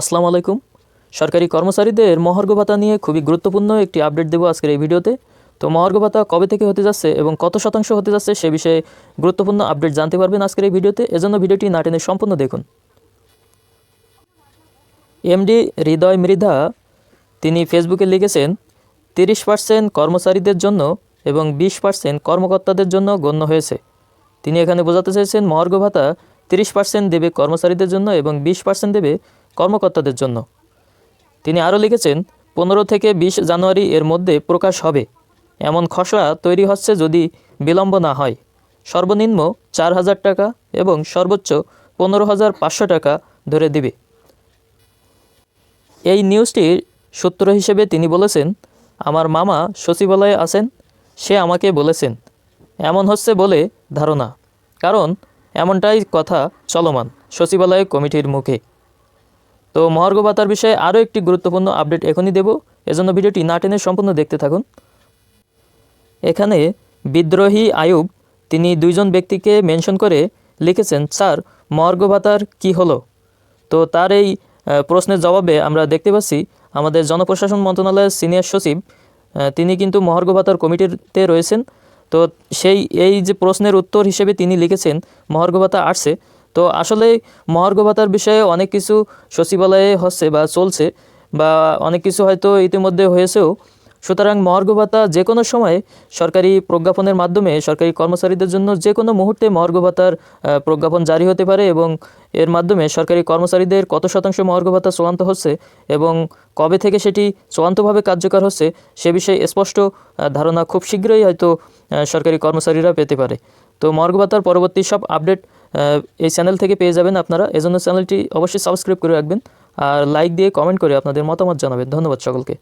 আসসালামু আলাইকুম। সরকারি কর্মচারীদের মহার্ঘ ভাতা নিয়ে খুবই গুরুত্বপূর্ণ একটি আপডেট দেবো আজকের এই ভিডিওতে। তো মহার্ঘ ভাতা কবে থেকে হতে যাচ্ছে এবং কত শতাংশ হতে যাচ্ছে সে বিষয়ে গুরুত্বপূর্ণ আপডেট জানতে পারবেন আজকের এই ভিডিওতে। এজন্য ভিডিওটি না টেনে সম্পূর্ণ দেখুন। এমডি হৃদয় মৃধা, তিনি ফেসবুকে লিখেছেন, তিরিশ পার্সেন্ট কর্মচারীদের জন্য এবং বিশ পার্সেন্ট কর্মকর্তাদের জন্য গণ্য হয়েছে। তিনি এখানে বোঝাতে চেয়েছেন, মহার্ঘ ভাতা তিরিশ পার্সেন্ট দেবে কর্মচারীদের জন্য এবং বিশ পার্সেন্ট দেবে কর্মকর্তাদের জন্য। তিনি আরও লিখেছেন, পনেরো থেকে বিশ জানুয়ারি এর মধ্যে প্রকাশ হবে। এমন খসড়া তৈরি হচ্ছে যদি বিলম্ব না হয়। সর্বনিম্ন চার হাজার টাকা এবং সর্বোচ্চ পনেরো হাজার পাঁচশো টাকা ধরে দিবে। এই নিউজটির সূত্র হিসেবে তিনি বলেছেন, আমার মামা সচিবালয়ে আছেন, সে আমাকে বলেছেন। এমন হচ্ছে বলে ধারণা। কারণ এমনটাই কথা চলমান সচিবালয় কমিটির মুখে। তো মহার্ঘ ভাতার বিষয়ে আরও একটি গুরুত্বপূর্ণ আপডেট এখনই দেব। এজন্য ভিডিওটি না টেনে সম্পূর্ণ দেখতে থাকুন। এখানে বিদ্রোহী আয়ুব, তিনি দুইজন ব্যক্তিকে মেনশন করে লিখেছেন, স্যার, মহার্ঘ ভাতার কী হলো? তো তার এই প্রশ্নের জবাবে আমরা দেখতে পাচ্ছি, আমাদের জনপ্রশাসন মন্ত্রণালয়ের সিনিয়র সচিব তিনি কিন্তু মহার্ঘ ভাতার কমিটিতে রয়েছেন। তো সেই, এই যে প্রশ্নের উত্তর হিসেবে তিনি লিখেছেন মহার্ঘ ভাতা আসছে। তো আসলে মহার্ঘ ভাতার বিষয়ে অনেক কিছু সচিবালয়ে হচ্ছে বা চলছে বা অনেক কিছু হয়তো ইতিমধ্যে হয়েছেও। সুতরাং মহার্ঘ ভাতা যে কোনো সময় সরকারি প্রজ্ঞাপনের মাধ্যমে সরকারি কর্মচারীদের জন্য যে কোনো মুহূর্তে মহার্ঘ ভাতার প্রজ্ঞাপন জারি হতে পারে এবং এর মাধ্যমে সরকারি কর্মচারীদের কত শতাংশ মহার্ঘ ভাতা চূড়ান্ত হচ্ছে এবং কবে থেকে সেটি চূড়ান্তভাবে কার্যকর হচ্ছে সে বিষয়ে স্পষ্ট ধারণা খুব শীঘ্রই হয়তো সরকারি কর্মচারীরা পেতে পারে। তো মহার্ঘ ভাতার পরবর্তী সব আপডেট এই চ্যানেল থেকে পেয়ে যাবেন আপনারা। এজন্য চ্যানেলটি অবশ্যই সাবস্ক্রাইব করে রাখবেন আর লাইক দিয়ে কমেন্ট করে আপনাদের মতামত জানাবেন। ধন্যবাদ সকলকে।